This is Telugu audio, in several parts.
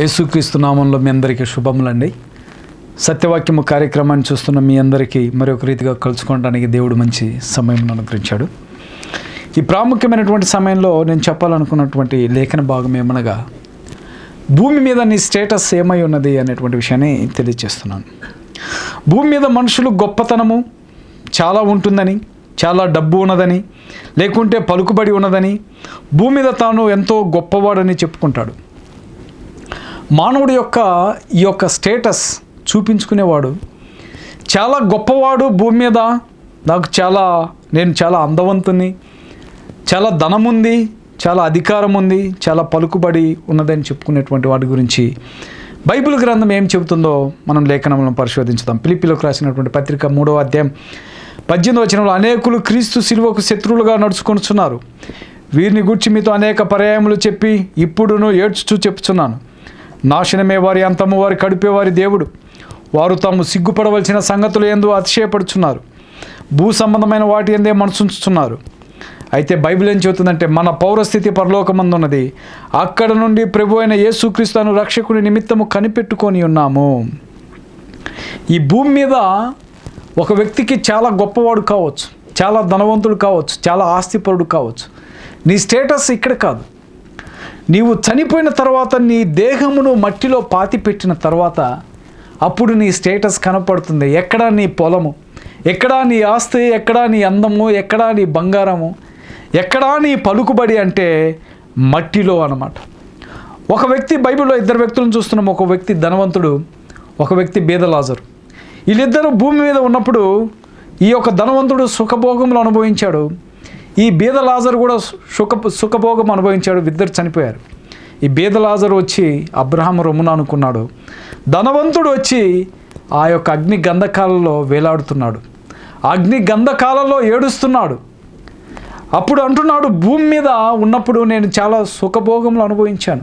యేసుక్రీస్తు నామంలో మీ అందరికీ శుభములండి. సత్యవాక్యము కార్యక్రమాన్ని చూస్తున్న మీ అందరికీ మరొక రీతిగా కలుసుకోవడానికి దేవుడు మంచి సమయం అనుగ్రహించాడు. ఈ ప్రాముఖ్యమైనటువంటి సమయంలో నేను చెప్పాలనుకున్నటువంటి లేఖన భాగం ఏమనగా భూమి మీద నీ స్టేటస్ ఏమై ఉన్నది అనేటువంటి విషయాన్ని తెలియజేస్తున్నాను. భూమి మీద మనుషులు గొప్పతనము చాలా ఉంటుందని చాలా డబ్బు ఉన్నదని లేకుంటే పలుకుబడి ఉన్నదని భూమి మీద తాను ఎంతో గొప్పవాడని చెప్పుకుంటాడు. మానవుడి యొక్క ఈ యొక్క స్టేటస్ చూపించుకునేవాడు. చాలా గొప్పవాడు భూమి మీద. నాకు చాలా నేను చాలా అందవంతుని చాలా ధనం ఉంది చాలా అధికారం ఉంది చాలా పలుకుబడి ఉన్నదని చెప్పుకునేటువంటి వాటి గురించి బైబిల్ గ్రంథం ఏం చెబుతుందో మనం లేఖనంలో పరిశోధించుదాం. పిలిపిలోకి రాసినటువంటి పత్రిక మూడవ అధ్యాయం పద్దెనిమిది వచనంలో అనేకులు క్రీస్తు శిలువకు శత్రువులుగా నడుచుకొనుచున్నారు. వీరిని గూర్చి మీతో అనేక పర్యాయములు చెప్పి ఇప్పుడును ఏడ్చుచూ చెప్తున్నాను నాశనమే వారి అంతము వారి కడిపే వారి దేవుడు. వారు తాము సిగ్గుపడవలసిన సంగతులు ఎందు అతిశయపడుచున్నారు. భూ సంబంధమైన వాటి ఎందే మనసుంచుతున్నారు. అయితే బైబిల్ ఏం చెబుతుందంటే మన పౌరస్థితి పరలోకమందున్నది. అక్కడ నుండి ప్రభు అయిన యేసుక్రీస్తును రక్షకుని నిమిత్తము కనిపెట్టుకొని ఉన్నాము. ఈ భూమి మీద ఒక వ్యక్తికి చాలా గొప్పవాడు కావచ్చు చాలా ధనవంతుడు కావచ్చు చాలా ఆస్తిపరుడు కావచ్చు. నీ స్టేటస్ ఇక్కడ కాదు. నీవు చనిపోయిన తర్వాత నీ దేహమును మట్టిలో పాతి పెట్టిన తర్వాత అప్పుడు నీ స్టేటస్ కనపడుతుంది. ఎక్కడా నీ పొలము? ఎక్కడా నీ ఆస్తి? ఎక్కడా నీ అందము? ఎక్కడా నీ బంగారము? ఎక్కడా నీ పలుకుబడి అంటే మట్టిలో అన్నమాట. ఒక వ్యక్తి బైబిల్లో ఇద్దరు వ్యక్తులను చూస్తున్నాం. ఒక వ్యక్తి ధనవంతుడు ఒక వ్యక్తి బీదలాజరు వీళ్ళిద్దరూ భూమి మీద ఉన్నప్పుడు ఈ యొక్క ధనవంతుడు సుఖభోగములు అనుభవించాడు. ఈ బీద లాజర్ కూడా సుఖ సుఖభోగం అనుభవించాడు. ఇద్దరు చనిపోయారు. ఈ బీద లాజర్ వచ్చి అబ్రహాం రొమ్మున అనుకున్నాడు. ధనవంతుడు వచ్చి ఆ యొక్క అగ్ని గంధకాలలో వేలాడుతున్నాడు. అగ్ని గంధకాలలో ఏడుస్తున్నాడు. అప్పుడు అంటున్నాడు భూమి మీద ఉన్నప్పుడు నేను చాలా సుఖభోగములు అనుభవించాను.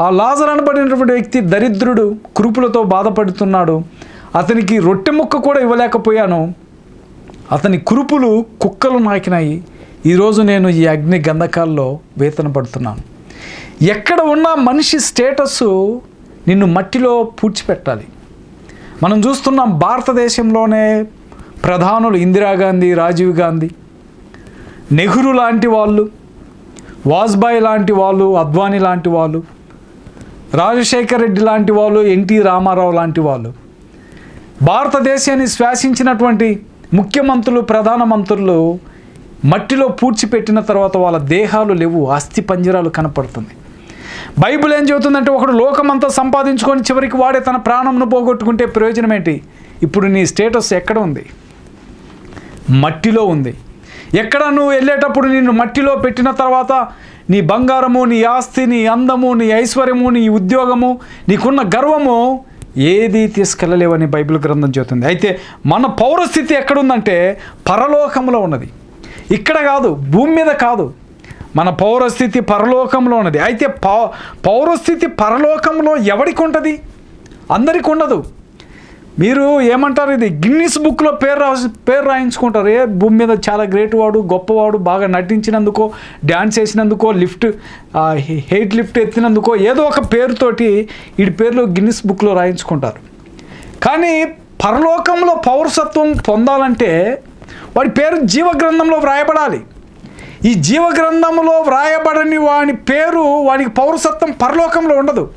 ఆ లాజర్ అనబడినటువంటి వ్యక్తి దరిద్రుడు కురుపులతో బాధపడుతున్నాడు. అతనికి రొట్టె ముక్క కూడా ఇవ్వలేకపోయాను. అతని కురుపులు కుక్కలు నాకినాయి. ఈరోజు నేను ఈ అగ్ని గంధకాల్లో వేతన పడుతున్నాను. ఎక్కడ ఉన్న మనిషి స్టేటస్ నిన్ను మట్టిలో పూడ్చిపెట్టాలి. మనం చూస్తున్నాం భారతదేశంలోనే ప్రధానులు ఇందిరాగాంధీ రాజీవ్ గాంధీ నెహ్రూ లాంటి వాళ్ళు వాజ్బాయ్ లాంటి వాళ్ళు అద్వానీ లాంటి వాళ్ళు రాజశేఖర్ రెడ్డి లాంటి వాళ్ళు ఎన్టీ రామారావు లాంటి వాళ్ళు. భారతదేశాన్ని శ్వాసించినటువంటి ముఖ్యమంత్రులు ప్రధానమంత్రులు మట్టిలో పూడ్చిపెట్టిన తర్వాత వాళ్ళ దేహాలు లేవు అస్థి పంజరాలు కనపడుతుంది. బైబిల్ ఏం చెబుతుందంటే ఒకడు లోకమంతా సంపాదించుకొని చివరికి వాడే తన ప్రాణంను పోగొట్టుకుంటే ప్రయోజనం ఏంటి? ఇప్పుడు నీ స్టేటస్ ఎక్కడ ఉంది? మట్టిలో ఉంది. ఎక్కడ నువ్వు వెళ్ళేటప్పుడు నిన్ను మట్టిలో పెట్టిన తర్వాత నీ బంగారము నీ ఆస్తి నీ అందము నీ ఐశ్వర్యము నీ ఉద్యోగము నీకున్న గర్వము ఏది తీసుకెళ్ళలేవని బైబిల్ గ్రంథం చెబుతుంది. అయితే మన పౌరస్థితి ఎక్కడుందంటే పరలోకంలో ఉన్నది. ఇక్కడ కాదు భూమి మీద కాదు. మన పౌరస్థితి పరలోకంలో ఉన్నది. అయితే పౌ పౌరస్థితి పరలోకంలో ఎవరికి ఉంటుంది? అందరికి ఉండదు. మీరు ఏమంటారు ఇది? గిన్నిస్ బుక్లో పేరు రాసి పేరు రాయించుకుంటారు. ఏ భూమి మీద చాలా గ్రేట్ వాడు గొప్పవాడు బాగా నటించినందుకో డ్యాన్స్ వేసినందుకో లిఫ్ట్ హెయిట్ లిఫ్ట్ ఎత్తినందుకో ఏదో ఒక పేరుతోటి వీడి పేర్లు గిన్నిస్ బుక్లో రాయించుకుంటారు. కానీ పరలోకంలో పౌరసత్వం పొందాలంటే వాడి పేరు జీవగ్రంథంలో వ్రాయబడాలి. ఈ జీవగ్రంథంలో వ్రాయబడని వాని పేరు వాడికి పౌరసత్వం పరలోకంలో ఉండదు.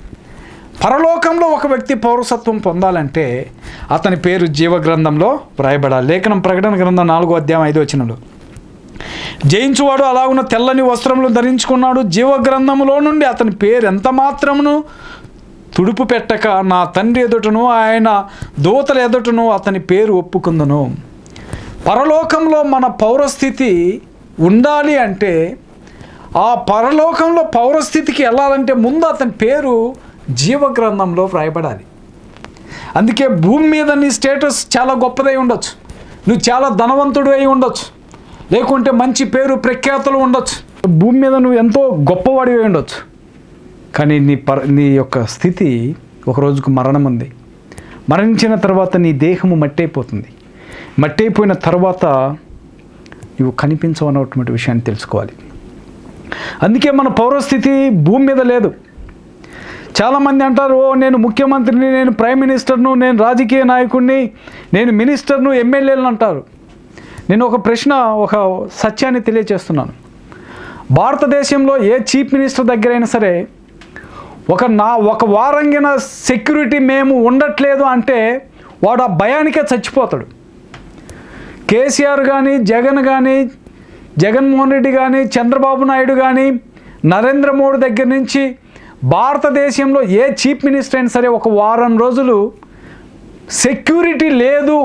పరలోకంలో ఒక వ్యక్తి పౌరసత్వం పొందాలంటే అతని పేరు జీవగ్రంథంలో వ్రాయబడాలి. లేఖనం ప్రకటన గ్రంథం నాలుగో అధ్యాయం ఐదో వచ్చినలో జయించువాడు అలాగున్న తెల్లని వస్త్రములు ధరించుకున్నాడు. జీవగ్రంథములో నుండి అతని పేరు ఎంత మాత్రమును తుడుపు పెట్టక నా తండ్రి ఎదుటను ఆయన దూతల ఎదుటను అతని పేరు ఒప్పుకుందును. పరలోకంలో మన పౌరస్థితి ఉండాలి అంటే ఆ పరలోకంలో పౌరస్థితికి వెళ్ళాలంటే ముందు అతని పేరు జీవగ్రంథంలో వ్రాయబడాలి. అందుకే భూమి మీద నీ స్టేటస్ చాలా గొప్పదై ఉండొచ్చు. నువ్వు చాలా ధనవంతుడు అయి ఉండొచ్చు. లేకుంటే మంచి పేరు ప్రఖ్యాతులు ఉండొచ్చు. భూమి మీద నువ్వు ఎంతో గొప్పవాడి అయి ఉండొచ్చు. కానీ నీ పర నీ యొక్క స్థితి ఒకరోజుకు మరణం ఉంది. మరణించిన తర్వాత నీ దేహము మట్టయిపోతుంది మట్టి అయిపోయిన తర్వాత నువ్వు కనిపించవన్నటువంటి విషయాన్ని తెలుసుకోవాలి. అందుకే మన పౌరస్థితి భూమి మీద లేదు. చాలామంది అంటారు ఓ నేను ముఖ్యమంత్రిని నేను ప్రైమ్ మినిస్టర్ను నేను రాజకీయ నాయకుడిని నేను మినిస్టర్ను ఎమ్మెల్యేలను అంటారు. నేను ఒక ప్రశ్న ఒక సత్యాన్ని తెలియచేస్తున్నాను. భారతదేశంలో ఏ చీఫ్ మినిస్టర్ దగ్గరైనా సరే ఒక నా ఒక వారంగిన సెక్యూరిటీ మేము ఉండట్లేదు అంటే వాడు ఆ భయానికే చచ్చిపోతాడు. కేసీఆర్ కానీ జగన్ కానీ జగన్మోహన్ రెడ్డి కానీ చంద్రబాబు నాయుడు కానీ నరేంద్ర మోడీ దగ్గర నుంచి భారతదేశంలో ఏ చీఫ్ మినిస్టర్ అయినా సరే ఒక వారం రోజులు సెక్యూరిటీ లేదు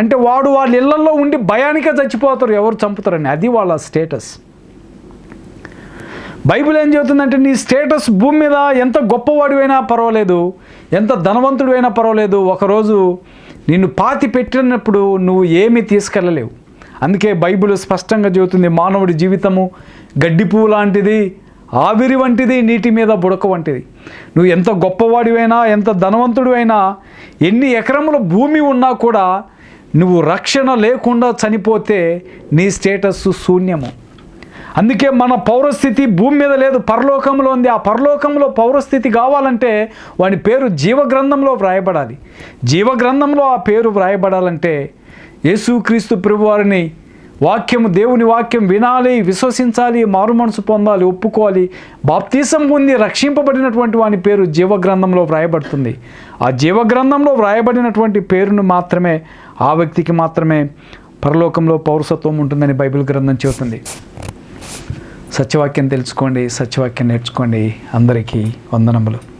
అంటే వాడు వాళ్ళ ఇళ్ళలో ఉండి భయానికే చచ్చిపోతారు ఎవరు చంపుతారని. అది వాళ్ళ స్టేటస్. బైబిల్ ఏం చెబుతుందంటే నీ స్టేటస్ భూమి మీద ఎంత గొప్పవాడివైనా పర్వాలేదు ఎంత ధనవంతుడివైనా పర్వాలేదు. ఒకరోజు నిన్ను పాతి పెట్టినప్పుడు నువ్వు ఏమీ తీసుకెళ్ళలేవు. అందుకే బైబిల్ స్పష్టంగా చెబుతుంది మానవుడి జీవితము గడ్డి పువ్వు లాంటిది ఆవిరి వంటిది నీటి మీద బుడక వంటిది. నువ్వు ఎంత గొప్పవాడివైనా ఎంత ధనవంతుడివైనా ఎన్ని ఎకరముల భూమి ఉన్నా కూడా నువ్వు రక్షణ లేకుండా చనిపోతే నీ స్టేటస్ శూన్యము. అందుకే మన పౌరస్థితి భూమి మీద లేదు పరలోకంలో ఉంది. ఆ పరలోకంలో పౌరస్థితి కావాలంటే వాని పేరు జీవగ్రంథంలో వ్రాయబడాలి. జీవగ్రంథంలో ఆ పేరు వ్రాయబడాలంటే యేసుక్రీస్తు ప్రభువారిని వాక్యము దేవుని వాక్యం వినాలి విశ్వసించాలి మారు మనసు పొందాలి ఒప్పుకోవాలి. బాప్తీసం పొంది రక్షింపబడినటువంటి వాని పేరు జీవగ్రంథంలో వ్రాయబడుతుంది. ఆ జీవగ్రంథంలో వ్రాయబడినటువంటి పేరును మాత్రమే ఆ వ్యక్తికి మాత్రమే పరలోకంలో పౌరసత్వం ఉంటుందని బైబిల్ గ్రంథం చెబుతుంది. సత్యవాక్యం తెలుసుకోండి సత్యవాక్యం నేర్చుకోండి. అందరికీ వందనములు.